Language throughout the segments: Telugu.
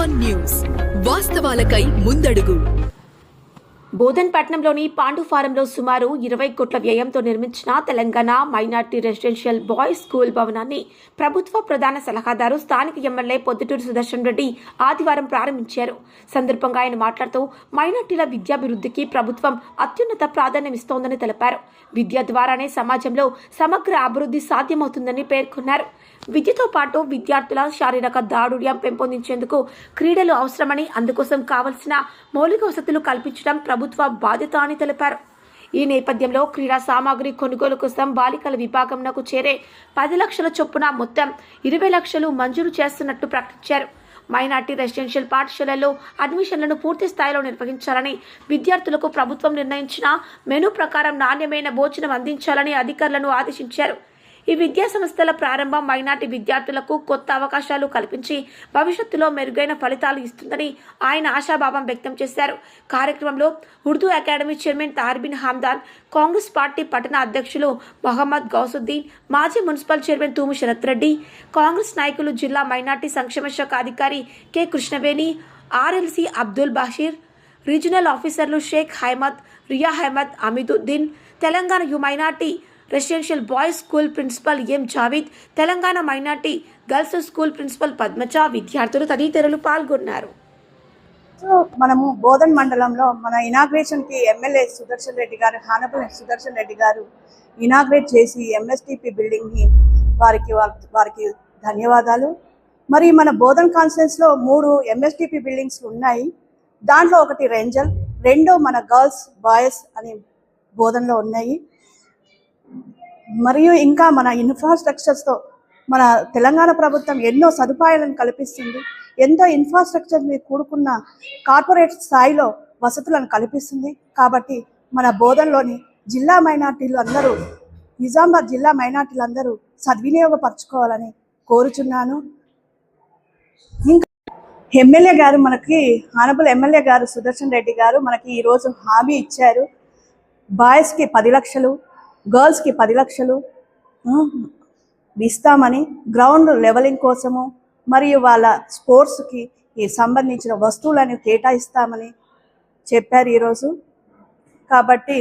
వన్ న్యూస్ వాస్తవాలకై ముందడుగు. బోధన్ పట్నంలోని పాండు ఫారంలో సుమారు ఇరవై కోట్ల వ్యయంతో నిర్మించిన Telangana minority residential boys school భవనాన్ని ప్రభుత్వ ప్రధాన సలహాదారు స్థానిక ఎమ్మెల్యే పొద్దుటూరు సుదర్శన్ రెడ్డి ఆదివారం ప్రారంభించారు. సందర్భంగా ఆయన మాట్లాడుతూ మైనార్టీల విద్యాభివృద్ధికి ప్రభుత్వం అత్యున్నత ప్రాధాన్యమిస్తోందని తెలిపారు. విద్య ద్వారానే సమాజంలో సమగ్ర అభివృద్ధి సాధ్యమవుతుందని పేర్కొన్నారు. విద్యతో పాటు విద్యార్థుల శారీరక దారుఢ్యం పెంపొందించేందుకు క్రీడలు అవసరమని అందుకోసం కావలసిన మౌలిక వసతులు కల్పించడం ప్రభుత్వ బాధ్యత అని తెలిపారు. ఈ నేపథ్యంలో క్రీడా సామాగ్రి కొనుగోలు కోసం బాలికల విభాగంనకు చేరే పది లక్షల చొప్పున మొత్తం ఇరవై లక్షలు మంజూరు చేస్తున్నట్టు ప్రకటించారు. మైనార్టీ రెసిడెన్షియల్ పాఠశాలల్లో అడ్మిషన్లను పూర్తి స్థాయిలో నిర్వహించాలని విద్యార్థులకు ప్రభుత్వం నిర్ణయించిన మెనూ ప్రకారం నాణ్యమైన భోజనం అందించాలని అధికారులను ఆదేశించారు. ఈ విద్యా సంస్థల ప్రారంభం మైనార్టీ విద్యార్థులకు కొత్త అవకాశాలు కల్పించి భవిష్యత్తులో మెరుగైన ఫలితాలు ఇస్తుందని ఆయన ఆశాభావం వ్యక్తం చేశారు. కార్యక్రమంలో Urdu academy chairman Tarbin Hamdan Congress party పట్టణ అధ్యక్షులు మహమ్మద్ గౌసుద్దీన్ మాజీ municipal chairman Thumu Sharath Reddy Congress నాయకులు జిల్లా మైనార్టీ సంక్షేమ శాఖ అధికారి K Krishnaveni RLC Abdul Basheer regional ఆఫీసర్లు Sheikh Haimad Riya Haimad Ameeduddin Telangana U minority residential boys school principal M Javeed Telangana minority girls school principal Padmaja విద్యార్థులు తదితరులు పాల్గొన్నారు. సో మనము బోధన్ మండలంలో మన ఇనాగ్రేషన్కి ఎమ్మెల్యే సుదర్శన్ రెడ్డి గారు హానపల్లి సుదర్శన్ రెడ్డి గారు ఇనాగ్రేట్ చేసి ఎంఎస్టిపి బిల్డింగ్ని వారికి వారి- వారికి ధన్యవాదాలు. మరి మన బోధన్ కాన్ఫరెన్స్లో మూడు ఎంఎస్టిపి బిల్డింగ్స్ ఉన్నాయి. దాంట్లో ఒకటి రెంజల్ రెండు మన గర్ల్స్ బాయ్స్ అని బోధనలో ఉన్నాయి. మరియు ఇంకా మన ఇన్ఫ్రాస్ట్రక్చర్స్తో మన తెలంగాణ ప్రభుత్వం ఎన్నో సదుపాయాలను కల్పిస్తుంది. ఎంతో ఇన్ఫ్రాస్ట్రక్చర్ని కూడుకున్న కార్పొరేట్ స్థాయిలో వసతులను కల్పిస్తుంది. కాబట్టి మన బోధనలోని జిల్లా మైనార్టీలు అందరూ నిజామాబాద్ జిల్లా మైనార్టీలు అందరూ సద్వినియోగపరచుకోవాలని కోరుచున్నాను. ఇంకా ఎమ్మెల్యే గారు మనకి ఆనబుల్ ఎమ్మెల్యే గారు సుదర్శన్ రెడ్డి గారు మనకి ఈరోజు హామీ ఇచ్చారు. బాయ్స్కి పది లక్షలు గర్ల్స్కి పది లక్షలు. ఇస్తామని గ్రౌండ్ లెవెలింగ్ కోసము మరియు వాళ్ళ స్పోర్ట్స్కి ఈ సంబంధించిన వస్తువులను కేటాయిస్తామని చెప్పారు ఈరోజు. కాబట్టి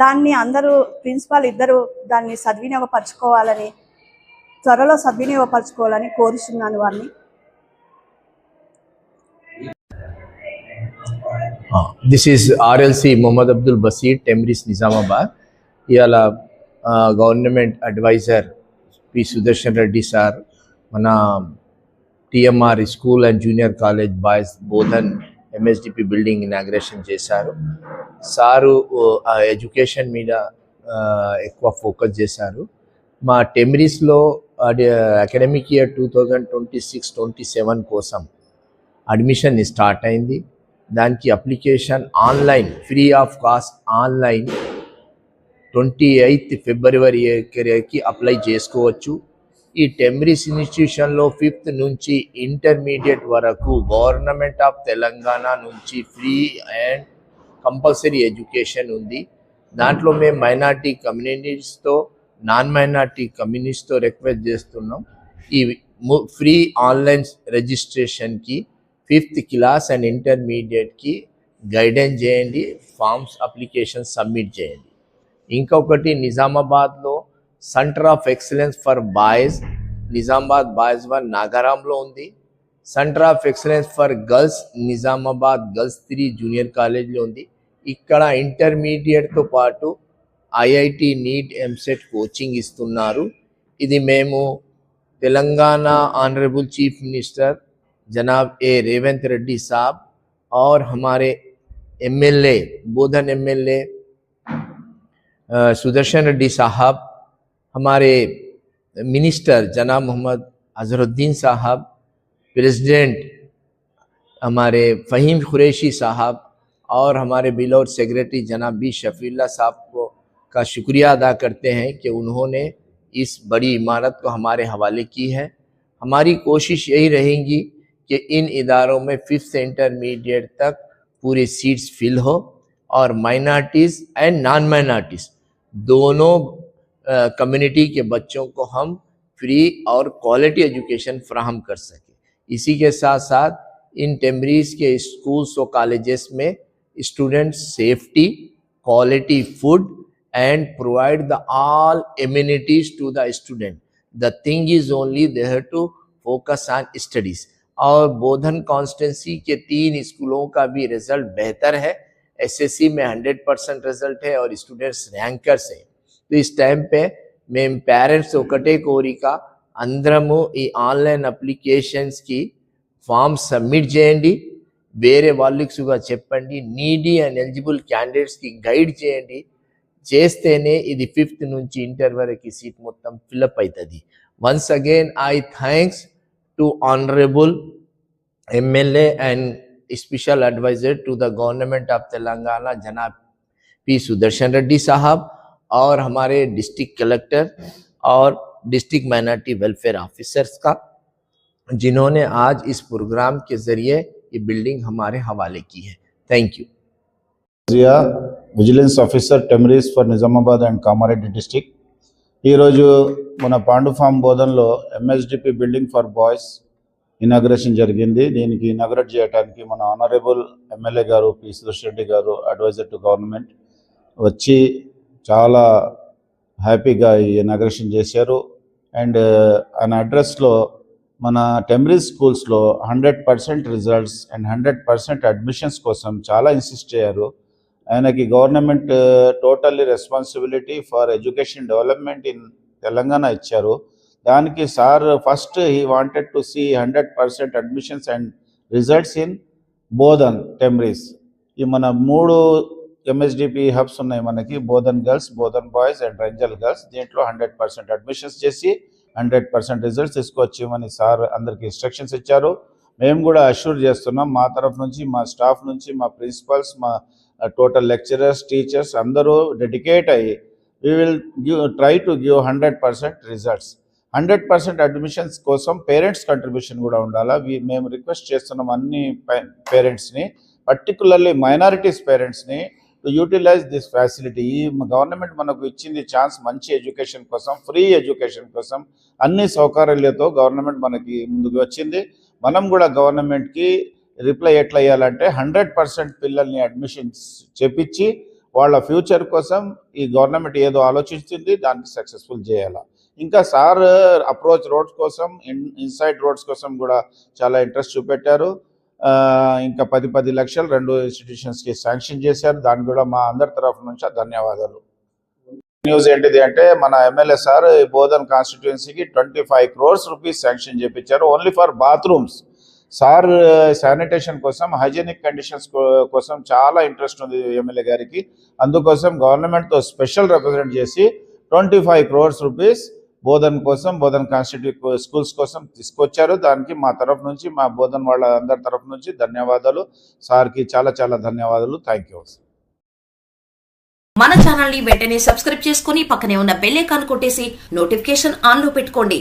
దాన్ని అందరూ ప్రిన్సిపాల్ ఇద్దరు దాన్ని సద్వినియోగపరచుకోవాలని త్వరలో సద్వినియోగపరచుకోవాలని కోరుచున్నాను వారిని. This is RLC Mohammed Abdul Basheer TMREIS Nizamabad. ఇవాళ government adviser P Sudarshan Reddy sir మన TMR school and junior college boys Bodhan MSDP building inauguration చేశారు. సారు ఎడ్యుకేషన్ మీద ఎక్కువ ఫోకస్ చేశారు. మా టెమ్రిస్లో academic year two thousand twenty six twenty seven కోసం అడ్మిషన్ స్టార్ట్ అయింది. దానికి application online free of cost online twenty eighth ఫిబ్రవరికి apply చేసుకోవచ్చు. ఈ టెమ్రిస్ ఇన్స్టిట్యూషన్లో ఫిఫ్త్ నుంచి ఇంటర్మీడియట్ వరకు గవర్నమెంట్ ఆఫ్ తెలంగాణ నుంచి ఫ్రీ అండ్ కంపల్సరీ ఎడ్యుకేషన్ ఉంది. దాంట్లో మేము మైనార్టీ కమ్యూనిటీస్తో నాన్ మైనార్టీ కమ్యూనిటీస్తో రిక్వెస్ట్ చేస్తున్నాం. ఈ ఫ్రీ ఆన్లైన్ రిజిస్ట్రేషన్కి ఫిఫ్త్ క్లాస్ అండ్ ఇంటర్మీడియట్కి గైడెన్స్ చేయండి ఫామ్స్ అప్లికేషన్ సబ్మిట్ చేయండి. ఇంకొకటి నిజామాబాద్లో centre of excellence for boys Nizamabad boys one నాగారాంలో ఉంది centre of excellence for girls Nizamabad girls three junior కాలేజ్లో ఉంది ఇక్కడ ఇంటర్మీడియట్తో పాటు ఐఐటి నీట్ ఎంసెట్ కోచింగ్ ఇస్తున్నారు ఇది మేము తెలంగాణ ఆనరబుల్ चीफ मिनिस्टर जनाब ए रेवंत रेड्डी साहब और हमारे एमएलए बोधन एमएलए سدرشن ریڈی صاحب، ہمارے منسٹر جناب محمد اظہر الدین صاحب، پریزیڈنٹ ہمارے فہیم قریشی صاحب، اور ہمارے بلور سیکریٹری جناب بی شفیع اللہ صاحب کو کا شکریہ ادا کرتے ہیں کہ انہوں نے اس بڑی عمارت کو ہمارے حوالے کی ہے۔ ہماری کوشش یہی رہیں گی کہ ان اداروں میں ففتھ سے انٹرمیڈیٹ تک پوری سیٹس فل ہو اور مائنارٹیز اینڈ نان مائنارٹیز دونوں کمیونٹی کے بچوں کو ہم فری اور کوالٹی ایجوکیشن فراہم کر سکیں۔ اسی کے ساتھ ساتھ ان ٹیمریز کے اسکولس و کالجز میں اسٹوڈنٹ سیفٹی کوالٹی فوڈ اینڈ پرووائڈ دا آل امیونٹیز ٹو دا اسٹوڈنٹ دا تھنگ از اونلی دیئر ٹو فوکس آن اسٹڈیز اور بودھن کانسٹنسی کے تین اسکولوں کا بھی رزلٹ بہتر ہے۔ एसएससी में 100 परसेंट रिजल्ट है और स्टूडेंट्स रैंकर्स है तो इस टाइम पे మేము పేరెంట్స్ ఒకటే కోరిక అందరము ఈ ఆన్లైన్ అప్లికేషన్స్కి ఫామ్ సబ్మిట్ చేయండి వేరే వాళ్ళకి సుగా చెప్పండి నీడీ అండ్ ఎలిజిబుల్ క్యాండిడేట్స్కి గైడ్ చేయండి చేస్తేనే ఇది ఫిఫ్త్ నుంచి ఇంటర్ వరకు సీట్ మొత్తం ఫిల్అప్ అవుతుంది once again I thanks to honourable MLA اسپیشل ایڈوائزر ٹو دا گورنمنٹ آف تلنگانہ جناب پی سدرشن ریڈی صاحب اور ہمارے ڈسٹرکٹ کلیکٹر اور ڈسٹرکٹ مائنارٹی ویلفیئر آفیسرس کا، جنہوں نے آج اس پروگرام کے ذریعے یہ بلڈنگ ہمارے حوالے کی ہے۔ تھینک یو ضیا vigilance officer TMREIS for Nizamabad and Kamareddy district ఈరోజు మన పాండు ఫామ్ బోధనలో MSDP building for boys inauguration జరిగింది. దీనికి ఇనాగ్రేట్ చేయడానికి మన ఆనరబుల్ ఎమ్మెల్యే గారు పి సురేష్ రెడ్డి గారు అడ్వైజర్ టు గవర్నమెంట్ వచ్చి చాలా హ్యాపీగా ఈ ఇనాగ్రేషన్ చేశారు. అండ్ ఆయన అడ్రస్లో మన టెమరీస్ స్కూల్స్లో hundred percent results and hundred percent admissions కోసం చాలా ఇన్సిస్ట్ అయ్యారు ఆయనకి government totally responsibility for education development in Telangana ఇచ్చారు. దానికి sir first he wanted to see hundred percent admissions and results in Bodhan TMREIS ఈ మన మూడు ఎంఎస్డిపి హబ్స్ ఉన్నాయి మనకి Bodhan girls Bodhan boys and Ranjal girls. దీంట్లో హండ్రెడ్ పర్సెంట్ అడ్మిషన్స్ చేసి హండ్రెడ్ పర్సెంట్ రిజల్ట్స్ తీసుకొచ్చేయమని సార్ అందరికి ఇన్స్ట్రక్షన్స్ ఇచ్చారు. మేము కూడా అష్యూర్ చేస్తున్నాం. మా తరఫు నుంచి మా స్టాఫ్ నుంచి మా ప్రిన్సిపల్స్ మా టోటల్ లెక్చరర్స్ టీచర్స్ అందరూ డెడికేట్ అయ్యి we will give try to give hundred percent results. Hundred percent admissions కోసం పేరెంట్స్ కంట్రిబ్యూషన్ కూడా ఉండాలా? మేము రిక్వెస్ట్ చేస్తున్నాం అన్ని పేరెంట్స్ని పర్టికులర్లీ మైనారిటీస్ పేరెంట్స్ని టు యూటిలైజ్ దిస్ ఫెసిలిటీ ఈ గవర్నమెంట్ మనకు ఇచ్చింది ఛాన్స్ మంచి ఎడ్యుకేషన్ కోసం ఫ్రీ ఎడ్యుకేషన్ కోసం అన్ని సౌకర్యాలతో గవర్నమెంట్ మనకి ముందుకు వచ్చింది. మనం కూడా గవర్నమెంట్కి రిప్లై ఎట్లా అయ్యాలంటే హండ్రెడ్ పర్సెంట్ పిల్లల్ని అడ్మిషన్స్ చేపించి వాళ్ళ ఫ్యూచర్ కోసం ఈ గవర్నమెంట్ ఏదో ఆలోచిస్తుంది దాన్ని సక్సెస్ఫుల్ చేయాలా? ఇంకా సార్ అప్రోచ్ రోడ్స్ కోసం ఇన్ ఇన్సైడ్ రోడ్స్ కోసం కూడా చాలా ఇంట్రెస్ట్ చూపెట్టారు. ఇంకా పది పది లక్షలు రెండు ఇన్స్టిట్యూషన్స్కి శాంక్షన్ చేశారు. దాన్ని కూడా మా అందరి తరఫు నుంచి ధన్యవాదాలు. న్యూస్ ఏంటిది అంటే మన MLA sir Bodhan కాన్స్టిట్యుయెన్సీకి twenty five crores rupees sanction చేపించారు only for bathrooms. Sir sanitation కోసం హైజీనిక్ కండిషన్స్ కోసం చాలా ఇంట్రెస్ట్ ఉంది ఎమ్మెల్యే గారికి. అందుకోసం గవర్నమెంట్తో స్పెషల్ రిప్రజెంట్ చేసి twenty five crores rupees Bodhan కోసం బోధన కాన్స్టిట్యూట్ స్కూల్స్ కోసం తీసుకొచ్చారు. దానికి మా తరఫు నుంచి మా బోధన వాళ్ళ అందరి తరఫు నుంచి ధన్యవాదాలు. సార్కి చాలా చాలా ధన్యవాదాలు. థ్యాంక్ యూ మన ఛానల్ని వెంటనే సబ్స్క్రైబ్ చేసుకుని పక్కనే ఉన్న బెల్ ఐకాన్ కొట్టేసి నోటిఫికేషన్ ఆన్లో పెట్టుకోండి.